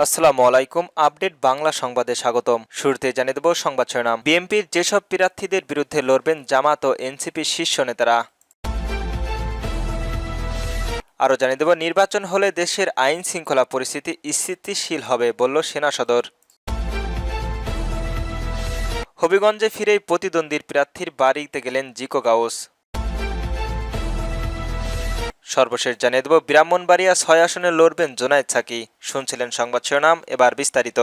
আসসালামু আলাইকুম, আপডেট বাংলা সংবাদে স্বাগতম। শুরুতে জানিয়ে দেব সংবাদ শিরোনাম। বিএনপির যেসব প্রার্থীদের বিরুদ্ধে লড়বেন জামাত ও এনসিপির শীর্ষ নেতারা। আরও জানিয়ে দেব, নির্বাচন হলে দেশের আইন শৃঙ্খলা পরিস্থিতি স্থিতিশীল হবে বলল সেনা সদর। হবিগঞ্জে ফিরেই প্রতিদ্বন্দ্বীর প্রার্থীর বাড়িতে গেলেন জিকো গাউস। সর্বশেষ জানিয়ে দেব ব্রাহ্মণবাড়িয়া ছয় আসনে লড়বেন জোনায়েদ সাকি শুনছিলেন সংবাদ শিরোনাম এবার বিস্তারিত।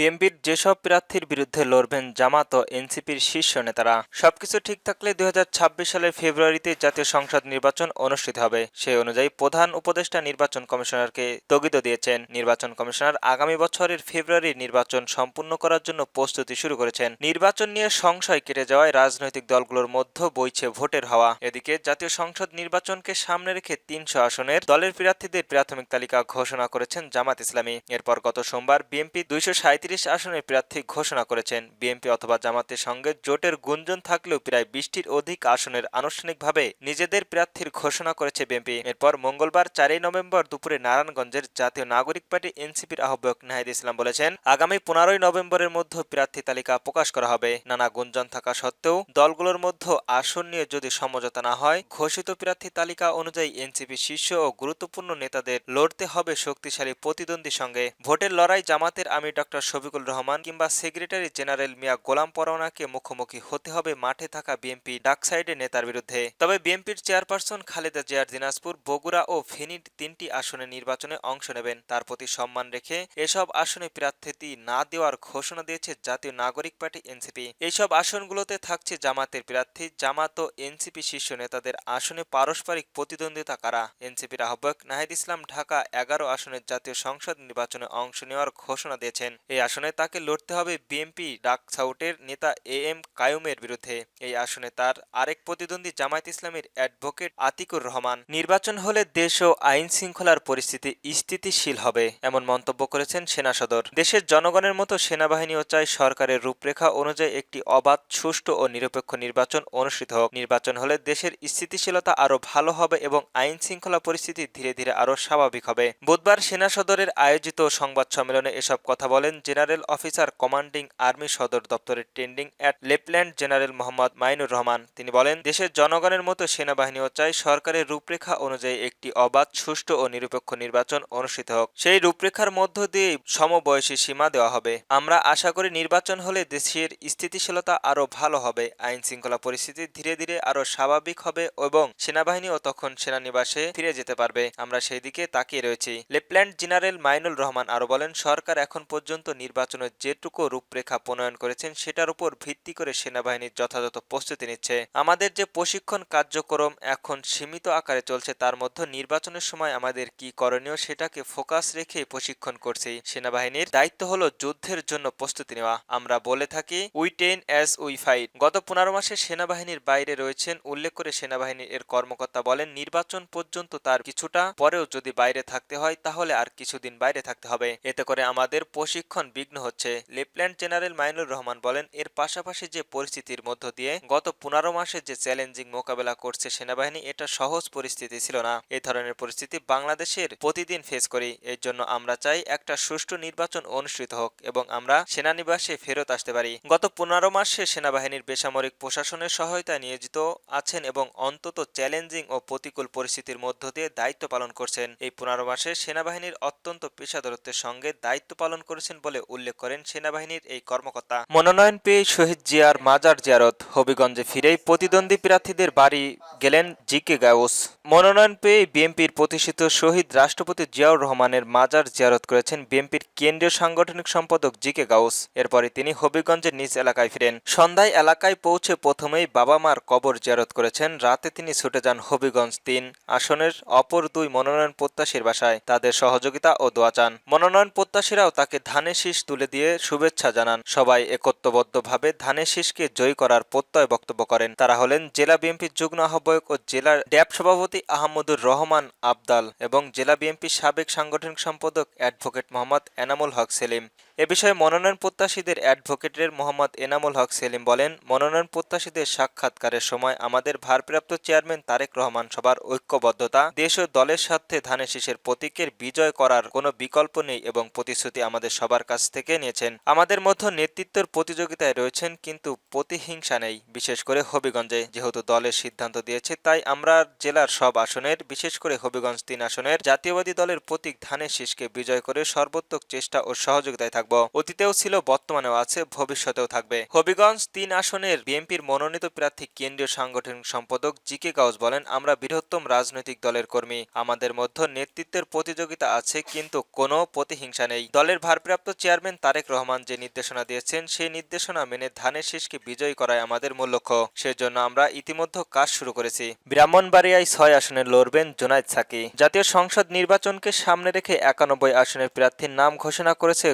বিএনপির যেসব প্রার্থীর বিরুদ্ধে লড়বেন জামাত ও এনসিপির শীর্ষ নেতারা, সবকিছু ঠিক থাকলে দু হাজার ছাব্বিশ সালের ফেব্রুয়ারিতে জাতীয় সংসদ নির্বাচন অনুষ্ঠিত হবে। সেই অনুযায়ী প্রধান উপদেষ্টা নির্বাচন কমিশনারকে স্থগিত দিয়েছেন। নির্বাচন কমিশনার আগামী বছরের ফেব্রুয়ারির নির্বাচন সম্পূর্ণ করার জন্য প্রস্তুতি শুরু করেছেন। নির্বাচন নিয়ে সংশয় কেটে যাওয়ায় রাজনৈতিক দলগুলোর মধ্যে বইছে ভোটের হাওয়া। এদিকে জাতীয় সংসদ নির্বাচনকে সামনে রেখে তিনশো আসনের দলের প্রার্থীদের প্রাথমিক তালিকা ঘোষণা করেছেন জামাত ইসলামী। এরপর গত সোমবার বিএনপি দুইশো সাঁত্রিশ আসনের প্রার্থী ঘোষণা করেছেন। বিএনপি অথবা জামাতের সঙ্গে জোটের গুঞ্জন থাকলেও প্রায় বিশটির অধিক আসনের আনুষ্ঠানিকভাবে নিজেদের প্রার্থীর ঘোষণা করেছে বিএনপি। এরপর মঙ্গলবার চারই নভেম্বর দুপুরে নারায়ণগঞ্জের জাতীয় নাগরিক পার্টি এনসিপির আহ্বায়ক নাহিদ ইসলাম বলেছেন, আগামী পনেরোই নভেম্বরের মধ্যে প্রার্থী তালিকা প্রকাশ করা হবে। নানা গুঞ্জন থাকা সত্ত্বেও দলগুলোর মধ্যে আসন নিয়ে যদি সমঝোতা না হয়, ঘোষিত প্রার্থী তালিকা অনুযায়ী এনসিপি শীর্ষ ও গুরুত্বপূর্ণ নেতাদের লড়তে হবে শক্তিশালী প্রতিদ্বন্দ্বীর সঙ্গে। ভোটের লড়াই জামাতের আমি ডক্টর শফিকুল রহমান কিংবা সেক্রেটারি জেনারেল মিয়া গোলাম পরোয়ানাকে মুখোমুখি হতে হবে মাঠে থাকা বিএনপি ডাকসাইডের নেতার বিরুদ্ধে। তবে বিএনপির চেয়ারপারসন খালেদা জিয়ার দিনাজপুর, বগুড়া ও ফেনীর তিনটি আসনে নির্বাচনে অংশ নেবেন। তার প্রতি সম্মান রেখে এসব আসনে প্রার্থী না দেওয়ার ঘোষণা দিয়েছে জাতীয় নাগরিক পার্টি এনসিপি। এইসব আসনগুলোতে থাকছে জামাতের প্রার্থী, জামাত ও এনসিপি শীর্ষ নেতাদের আসনে পারস্পরিক প্রতিদ্বন্দ্বিতা কারা? এনসিপির আহ্বায়ক নাহিদ ইসলাম ঢাকা এগারো আসনের জাতীয় সংসদ নির্বাচনে অংশ নেওয়ার ঘোষণা দিয়েছেন। এই আসনে তাকে লড়তে হবে বিএনপি ডাকসাউটের নেতা এ এম কায়ুমের বিরুদ্ধে। এই আসনে তার আরেক প্রতিদ্বন্দ্বী জামায়াত ইসলামের অ্যাডভোকেট আতিকুর রহমান। নির্বাচন হলে দেশ ও আইন শৃঙ্খলার পরিস্থিতি স্থিতিশীল হবে, এমন মন্তব্য করেছেন সেনা সদর। দেশের জনগণের মতো সেনাবাহিনীও চায় সরকারের রূপরেখা অনুযায়ী একটি অবাধ, সুষ্ঠু ও নিরপেক্ষ নির্বাচন অনুষ্ঠিত হোক। নির্বাচন হলে দেশের স্থিতিশীলতা আরও ভালো হবে এবং আইন শৃঙ্খলা পরিস্থিতি ধীরে ধীরে আরও স্বাভাবিক হবে। বুধবার সেনা সদরের আয়োজিত সংবাদ সম্মেলনে এসব কথা বলেন জেনারেল অফিসার কমান্ডিং আর্মি সদর দপ্তরের ট্রেন্ডিং অ্যাট লেফটেন্যান্ট জেনারেল মোহাম্মদ মাইনুর রহমান। তিনি বলেন, দেশের জনগণের মতো সেনাবাহিনীও চায় সরকারের রূপরেখা অনুযায়ী একটি অবাধ, সুষ্ঠু ও নিরপেক্ষ নির্বাচন অনুষ্ঠিত হোক। সেই রূপরেখার মধ্য দিয়ে সমবয়সী সীমা দেওয়া হবে। আমরা আশা করি নির্বাচন হলে দেশের স্থিতিশীলতা আরও ভালো হবে। আইন শৃঙ্খলা পরিস্থিতি ধীরে ধীরে আরও স্বাভাবিক হবে এবং সেনাবাহিনীও তখন সেনানিবাসে ফিরে যেতে পারবে। আমরা সেই দিকে তাকিয়ে রয়েছি। লেফটেন্যান্ট জেনারেল মাইনুল রহমান আরও বলেন, সরকার এখন পর্যন্ত নির্বাচনের যেটুকু রূপরেখা প্রণয়ন করেছেন, সেটার উপর ভিত্তি করে সেনাবাহিনীর যথাযথ প্রস্তুতি নিচ্ছে। আমাদের যে প্রশিক্ষণ কার্যক্রম এখন সীমিত আকারে চলছে, তার মধ্যে নির্বাচনের সময় আমাদের কি করণীয় সেটাকে ফোকাস রেখে প্রশিক্ষণ করছি। সেনাবাহিনীর দায়িত্ব হলো যুদ্ধের জন্য প্রস্তুতি নেওয়া। আমরা বলে থাকি we ten as we fight গত পনেরো মাসে সেনাবাহিনীর বাইরে রয়েছেন, উল্লেখ করে সেনাবাহিনীর এর কর্মকর্তা বলেন, নির্বাচন পর্যন্ত তার কিছুটা পরেও যদি বাইরে থাকতে হয়, তাহলে আর কিছুদিন বাইরে থাকতে হবে। এতে করে আমাদের প্রশিক্ষণ বিঘ্ন হচ্ছে। লেফটেন্যান্ট জেনারেল মাইনুর রহমান বলেন, এর পাশাপাশি যে পরিস্থিতির মধ্য দিয়ে গত পনেরো মাসে যে চ্যালেঞ্জিং মোকাবেলা করছে সেনাবাহিনী, এটা সহজ পরিস্থিতি ছিল না। এই ধরনের পরিস্থিতি বাংলাদেশের প্রতিদিন ফেস করি। এর জন্য আমরা চাই একটা সুষ্ঠু নির্বাচন অনুষ্ঠিত হোক এবং আমরা সেনানিবাসে ফেরত আসতে পারি। গত পনেরো মাসে সেনাবাহিনীর বেসামরিক প্রশাসনের সহায়তায় নিয়োজিত আছেন এবং অন্তত চ্যালেঞ্জিং ও প্রতিকূল পরিস্থিতির মধ্য দিয়ে দায়িত্ব পালন করছেন। এই পনেরো মাসে সেনাবাহিনীর অত্যন্ত পেশাদারত্বের সঙ্গে দায়িত্ব পালন করেছেন বলে উল্লেখ করেন সেনাবাহিনীর এই কর্মকর্তা। মনোনয়ন পেয়ে শহীদ জিয়ার মাজার জিয়ারত, হবিগঞ্জে ফিরেই প্রতিদ্বন্দ্বী প্রার্থীদের বাড়ি গেলেন জি কে গাউস। মনোনয়ন পেয়ে বিএনপির প্রতিষ্ঠিত শহীদ রাষ্ট্রপতি জিয়াউর রহমানের মাজার জিয়ারত করেছেন বিএনপির কেন্দ্রীয় সাংগঠনিক সম্পাদক জি কে গাউস। এরপরে তিনি হবিগঞ্জের নিজ এলাকায় ফিরেন। সন্ধ্যায় এলাকায় পৌঁছে প্রথমেই বাবা মার কবর জিয়ারত করেছেন। রাতে তিনি ছুটে যান হবিগঞ্জ তিন আসনের অপর দুই মনোনয়ন প্রত্যাশীর বাসায়। তাদের সহযোগিতা ও দোয়া চান। মনোনয়ন প্রত্যাশীরাও তাকে ধানের শীষ তুলে দিয়ে শুভেচ্ছা জানান। সবাই একত্রবদ্ধভাবে ধানের শীষকে জয়ী করার প্রত্যয় বক্তব্য করেন। তারা হলেন জেলা বিএনপির যুগ্ম আহ্বায়ক ও জেলার ড্যাব সভাপতি আহমদুর রহমান আবদাল এবং জেলা বিএনপির সাবেক সাংগঠনিক সম্পাদক অ্যাডভোকেট মোহাম্মদ এনামুল হক সেলিম। এ বিষয়ে মনোনয়ন প্রত্যাশীদের অ্যাডভোকেটের মোহাম্মদ এনামুল হক সেলিম বলেন, মনোনয়ন প্রত্যাশীদের সাক্ষাৎকারের সময় আমাদের ভারপ্রাপ্ত চেয়ারম্যান তারেক রহমান সবার ঐক্যবদ্ধতা, দেশ ও দলের স্বার্থে ধানের শীষের প্রতীকের বিজয় করার কোনো বিকল্প নেই এবং প্রতিশ্রুতি আমাদের সবার কাছ থেকে নিয়েছেন। আমাদের মধ্যে নেতৃত্বের প্রতিযোগিতায় রয়েছেন কিন্তু প্রতিহিংসা নেই, বিশেষ করে হবিগঞ্জে। যেহেতু দলের সিদ্ধান্ত দিয়েছে, তাই আমরা জেলার সব আসনের, বিশেষ করে হবিগঞ্জ তিন আসনের জাতীয়বাদী দলের প্রতীক ধানের শীষকে বিজয় করে সর্বোত্তক চেষ্টা ও সহযোগিতায় থাকব। অতীতেও ছিল, বর্তমানেও আছে, ভবিষ্যতেও থাকবে। হবিগঞ্জ তিন আসনের বিএনপির মনোনীত প্রার্থী কেন্দ্রীয় সাংগঠনিক সম্পাদক জি কে গাউস বলেন, আমরা বৃহত্তম রাজনৈতিক দলের কর্মী। আমাদের মধ্যে নেতৃত্বের প্রতিযোগিতা আছে, কিন্তু কোনো প্রতিহিংসা নেই। দলের ভারপ্রাপ্ত চেয়ারম্যান তারেক রহমান যে নির্দেশনা দিয়েছেন, সেই নির্দেশনা মেনে ধানের শীষকে বিজয়ী করায় আমাদের মূল লক্ষ্য। সেজন্য আমরা ইতিমধ্যে কাজ শুরু করেছি। ব্রাহ্মণবাড়িয়ায় ছয় আসনে লড়বেন জোনায়েদ সাকি। জাতীয় সংসদ নির্বাচনকে সামনে রেখে একানব্বই আসনের প্রার্থীর নাম ঘোষণা করেছে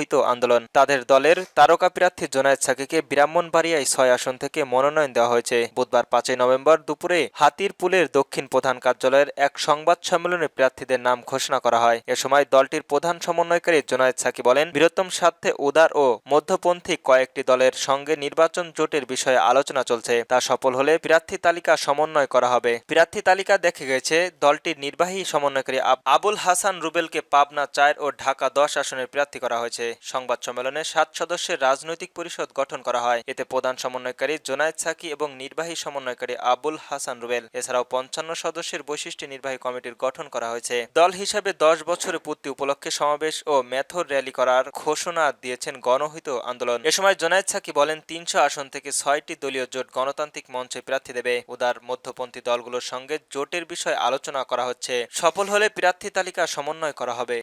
গণহিত আন্দোলন। তাদের দলের তারকা প্রার্থী জোনায়েদ সাকিকে ব্রাহ্মণবাড়িয়ায় ছয় আসন থেকে মনোনয়ন দেওয়া হয়েছে। বুধবার পাঁচই নভেম্বর দুপুরে হাতিরপুলের দক্ষিণ প্রধান কার্যালয়ের এক সংবাদ সম্মেলনে প্রার্থীদের নাম ঘোষণা করা হয়। এ সময় দলটির প্রধান সমন্বয়কারী জোনায়েদ সাকি বলেন, বৃহত্তম স্বার্থে উদার ও মধ্যপন্থী কয়েকটি দলের সঙ্গে নির্বাচন জোটের বিষয়ে আলোচনা চলছে। তা সফল হলে প্রার্থী তালিকা সমন্বয় করা হবে। প্রার্থী তালিকা দেখে গেছে, দলটির নির্বাহী সমন্বয়কারী আবুল হাসান রুবেলকে পাবনা চার ও ঢাকা দশ আসনের প্রার্থী করা হয়েছে। সংবাদ সম্মেলনে সাত সদস্যের রাজনৈতিক পরিষদ গঠন করা হয়। এতে প্রধান সমন্বয়কারী জোনায়েদ সাকি এবং নির্বাহী সমন্বয়কারী আবুল হাসান রুবেল। এছাড়াও পঞ্চান্ন সদস্যের বৈশিষ্ট্য নির্বাহী কমিটির গঠন করা হয়েছে। দল হিসাবে দশ বছরের পূর্তি উপলক্ষে সমাবেশ ও মেথর র্যালি করার ঘোষণা দিয়েছেন গণহিত আন্দোলন। এ সময় জোনায়েদ সাকি বলেন, তিনশো আসন থেকে ছয়টি দলীয় জোট গণতান্ত্রিক মঞ্চে প্রার্থী দেবে। উদার মধ্যপন্থী দলগুলোর সঙ্গে জোটের বিষয়ে আলোচনা করা হচ্ছে। সফল হলে প্রার্থী তালিকা সমন্বয় করা হবে।